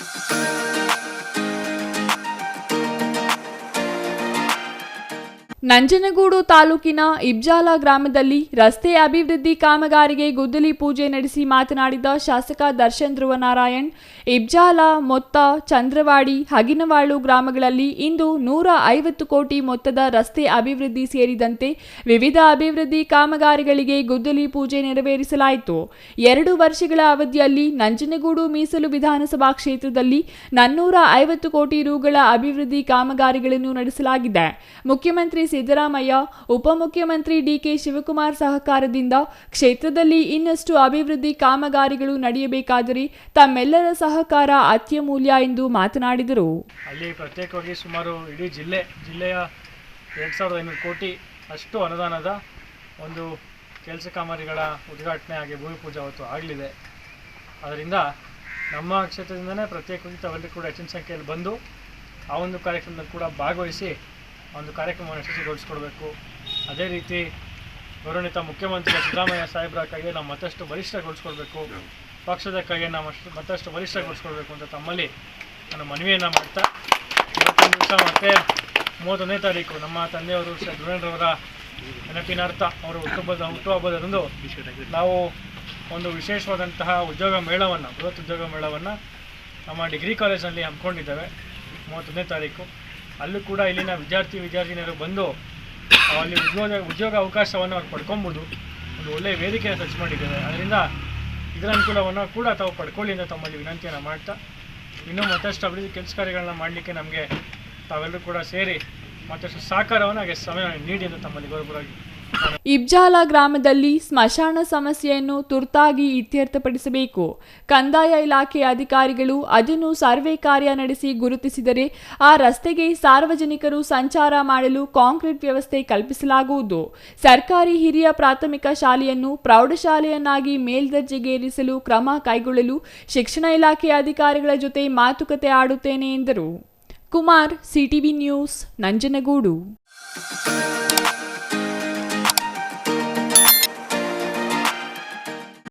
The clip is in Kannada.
Música ನಂಜನಗೂಡು ತಾಲೂಕಿನ ಇಬ್ಜಾಲ ಗ್ರಾಮದಲ್ಲಿ ರಸ್ತೆ ಅಭಿವೃದ್ಧಿ ಕಾಮಗಾರಿಗೆ ಗುದ್ದಲಿ ಪೂಜೆ ನಡೆಸಿ ಮಾತನಾಡಿದ ಶಾಸಕ ದರ್ಶನ್ ಧ್ರುವನಾರಾಯಣ್, ಇಬ್ಜಾಲ, ಮೊತ್ತ, ಚಂದ್ರವಾಡಿ, ಹಗಿನವಾಳು ಗ್ರಾಮಗಳಲ್ಲಿ ಇಂದು ನೂರ ಐವತ್ತು ಕೋಟಿ ಮೊತ್ತದ ರಸ್ತೆ ಅಭಿವೃದ್ಧಿ ಸೇರಿದಂತೆ ವಿವಿಧ ಅಭಿವೃದ್ಧಿ ಕಾಮಗಾರಿಗಳಿಗೆ ಗುದ್ದಲಿ ಪೂಜೆ ನೆರವೇರಿಸಲಾಯಿತು. ಎರಡು ವರ್ಷಗಳ ಅವಧಿಯಲ್ಲಿ ನಂಜನಗೂಡು ಮೀಸಲು ವಿಧಾನಸಭಾ ಕ್ಷೇತ್ರದಲ್ಲಿ ನಾನ್ನೂರ ಐವತ್ತು ಕೋಟಿ ರುಗಳ ಅಭಿವೃದ್ಧಿ ಕಾಮಗಾರಿಗಳನ್ನು ನಡೆಸಲಾಗಿದೆ. ಮುಖ್ಯಮಂತ್ರಿ ಸಿದ್ದರಾಮಯ್ಯ, ಉಪಮುಖ್ಯಮಂತ್ರಿ ಡಿಕೆ ಶಿವಕುಮಾರ್ ಸಹಕಾರದಿಂದ ಕ್ಷೇತ್ರದಲ್ಲಿ ಇನ್ನಷ್ಟು ಅಭಿವೃದ್ಧಿ ಕಾಮಗಾರಿಗಳು ನಡೆಯಬೇಕಾದರೆ ತಮ್ಮೆಲ್ಲರ ಸಹಕಾರ ಅತ್ಯಮೂಲ್ಯ ಎಂದು ಮಾತನಾಡಿದರು. ಅಲ್ಲಿ ಪ್ರತ್ಯೇಕವಾಗಿ ಸುಮಾರು ಇಡೀ ಜಿಲ್ಲೆ, ಜಿಲ್ಲೆಯ ಎರಡು ಸಾವಿರದ ಐನೂರು ಕೋಟಿ ಅಷ್ಟು ಅನುದಾನದ ಒಂದು ಕೆಲಸ ಕಾಮಗಾರಿಗಳ ಉದ್ಘಾಟನೆ ಹಾಗೆ ಭೂಮಿ ಪೂಜೆ ಅವತ್ತು ಆಗಲಿದೆ. ಅದರಿಂದ ನಮ್ಮ ಕ್ಷೇತ್ರದಿಂದನೇ ಪ್ರತ್ಯೇಕವಾಗಿ ತಾವೆಲ್ಲರೂ ಕೂಡ ಹೆಚ್ಚಿನ ಸಂಖ್ಯೆಯಲ್ಲಿ ಬಂದು ಆ ಒಂದು ಕಾರ್ಯಕ್ರಮದಲ್ಲಿ ಕೂಡ ಭಾಗವಹಿಸಿ ಒಂದು ಕಾರ್ಯಕ್ರಮವನ್ನು ಯಶಸ್ವಿಗೊಳಿಸ್ಕೊಡ್ಬೇಕು. ಅದೇ ರೀತಿ ಗೌರವಿತ ಮುಖ್ಯಮಂತ್ರಿ ಸಿದ್ದರಾಮಯ್ಯ ಸಾಹೇಬರ ನಾವು ಮತ್ತಷ್ಟು ಬಲಿಷ್ಠಗೊಳಿಸ್ಕೊಡ್ಬೇಕು. ಪಕ್ಷದ ಅಷ್ಟು ಮತ್ತಷ್ಟು ಬಲಿಷ್ಠಗೊಳಿಸ್ಕೊಡ್ಬೇಕು ಅಂತ ತಮ್ಮಲ್ಲಿ ನಾನು ಮನವಿಯನ್ನು ಮಾಡ್ತಾ ಇವತ್ತೊಂದು ದಿವಸ ಮತ್ತೆ ಮೂವತ್ತೊಂದನೇ ತಾರೀಕು ನಮ್ಮ ತಂದೆಯವರು ಶ್ರೀ ಧ್ರುವೇಂದ್ರವರ ನೆನಪಿನಾರ್ಥ ಅವರ ಹುಟ್ಟುಹಬ್ಬದ ಹುಟ್ಟುಹಬ್ಬದಂದು ನಾವು ಒಂದು ವಿಶೇಷವಾದಂತಹ ಉದ್ಯೋಗ ಮೇಳವನ್ನು, ಬೃಹತ್ ಉದ್ಯೋಗ ಮೇಳವನ್ನು ನಮ್ಮ ಡಿಗ್ರಿ ಕಾಲೇಜಲ್ಲಿ ಹಮ್ಮಿಕೊಂಡಿದ್ದೇವೆ. ಮೂವತ್ತೊಂದನೇ ತಾರೀಕು. ಅಲ್ಲೂ ಕೂಡ ಇಲ್ಲಿನ ವಿದ್ಯಾರ್ಥಿ ವಿದ್ಯಾರ್ಥಿನಿಯರು ಬಂದು ಅಲ್ಲಿ ಉದ್ಯೋಗ ಉದ್ಯೋಗ ಅವಕಾಶವನ್ನು ಅವ್ರು ಪಡ್ಕೊಬೋದು. ಒಂದು ಒಳ್ಳೆಯ ವೇದಿಕೆಯನ್ನು ಸಜ್ಜು ಮಾಡಿದ್ದೇವೆ. ಅದರಿಂದ ಇದರ ಅನುಕೂಲವನ್ನು ಕೂಡ ತಾವು ಪಡ್ಕೊಳ್ಳಿ ಅಂತ ತಮ್ಮಲ್ಲಿ ವಿನಂತಿಯನ್ನು ಮಾಡ್ತಾ, ಇನ್ನೂ ಮತ್ತಷ್ಟು ಅಭಿವೃದ್ಧಿ ಕೆಲಸ ಕಾರ್ಯಗಳನ್ನ ಮಾಡಲಿಕ್ಕೆ ನಮಗೆ ತಾವೆಲ್ಲರೂ ಕೂಡ ಸೇರಿ ಮತ್ತಷ್ಟು ಸಹಕಾರವನ್ನು ಹಾಗೆ ಸಮಯ ನೀಡಿ ಅಂತ ತಮ್ಮಲ್ಲಿ ಗೌರವವಾಗಿ ಇಬ್ಜಾಲ ಗ್ರಾಮದಲ್ಲಿ ಸ್ಮಶಾನ ಸಮಸ್ಯೆಯನ್ನು ತುರ್ತಾಗಿ ಇತ್ಯರ್ಥಪಡಿಸಬೇಕು. ಕಂದಾಯ ಇಲಾಖೆ ಅಧಿಕಾರಿಗಳು ಅದನ್ನು ಸರ್ವೆ ಕಾರ್ಯ ನಡೆಸಿ ಗುರುತಿಸಿದರೆ ಆ ರಸ್ತೆಗೆ ಸಾರ್ವಜನಿಕರು ಸಂಚಾರ ಮಾಡಲು ಕಾಂಕ್ರೀಟ್ ವ್ಯವಸ್ಥೆ ಕಲ್ಪಿಸಲಾಗುವುದು. ಸರ್ಕಾರಿ ಹಿರಿಯ ಪ್ರಾಥಮಿಕ ಶಾಲೆಯನ್ನು ಪ್ರೌಢಶಾಲೆಯನ್ನಾಗಿ ಮೇಲ್ದರ್ಜೆಗೇರಿಸಲು ಕ್ರಮ ಕೈಗೊಳ್ಳಲು ಶಿಕ್ಷಣ ಇಲಾಖೆ ಅಧಿಕಾರಿಗಳ ಜೊತೆ ಮಾತುಕತೆ ಆಡುತ್ತೇನೆ ಎಂದರು. Kumar, CTV news, Nanjangud.